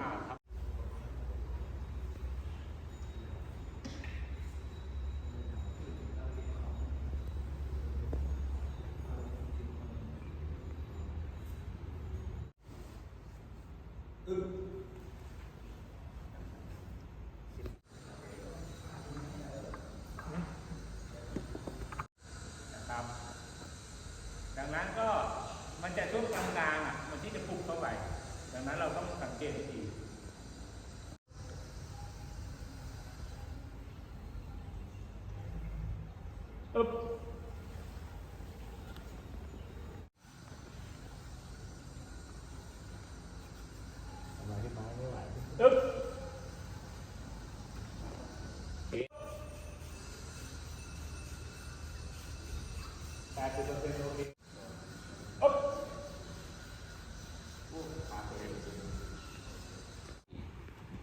อ่าครับนะครับ ดังนั้นก็มันจะช่วงกลางๆอะ มันที่จะปุบเข้าไป ดังนั้นเราต้องสังเกตดีอึ๊บ ทำไมที่ไม้ไม่ไหว อึ๊บแปดสิบเปอร์เซ็นต์โอเคอึ๊บ จ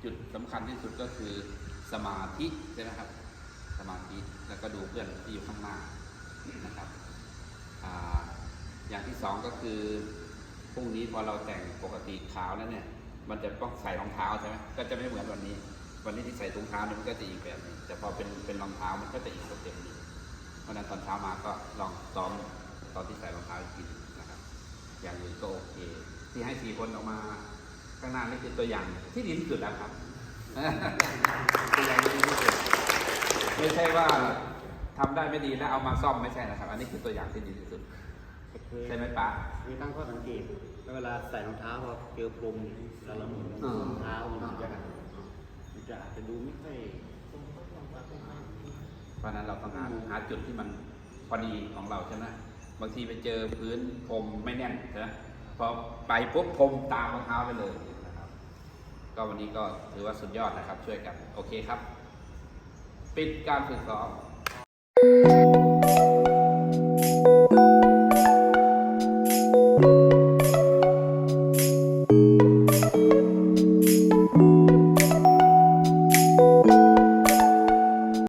ุดสำคัญที่สุดก็คือสมาธิใช่ไหมครับ สมาธิแล้วก็ดูเพื่อนที่อยู่ข้างหน้านะครับออย่างที่สองก็คือพรุ่งนี้พอเราแต่งปกติขาวแล้วเนี่ย มันจะต้องใส่รองเท้าใช่ไหมก็จะไม่เหมือนวันนี้ วันนี้ที่ใส่ถุงเท้าเนี่ยมันก็จะอีกแบบหนึงแต่พอเป็นเป็นรองเท้ามันก็จะอีกสเต็ปหนึงเพราะนั้นตอนเช้ามาก็ลองซ้อมตอนที่ใส่รองเท้าอีกทีหนึงนะครับ อย่างอื่นก็โอเค ที่ให้สี่คนออกมาข้างหน้านี่คือตัวอย่างที่ดีที่สุดแล้วครับ ตัวอย่างที่ดีที่สุด ไม่ใช่ว่าทำได้ไม่ดีแล้วเอามาซ่อมไม่ใช่นะครับ อันนี้คือตัวอย่างที่ดีที่สุด ใช่ไหมป๊า มีตั้งข้อสังเกตเวลาใส่รองเท้าพอเจอพรมแล้วเราหมุนอ่ารองเท้ามันจะมันจะอาจจะดูไม่ค่อยเพราะฉะนั้นเราต้องหาหาจุดที่มันพอดีของเราใช่ไหมบางทีไปเจอพื้นพรมไม่แน่นใช่ไหมพอไปปุ๊บพรมตามรองเท้าไปเลยนะครับ ก็วันนี้ก็ถือว่าสุดยอดนะครับ ช่วยกันโอเคครับ ปิดการฝึกซ้อม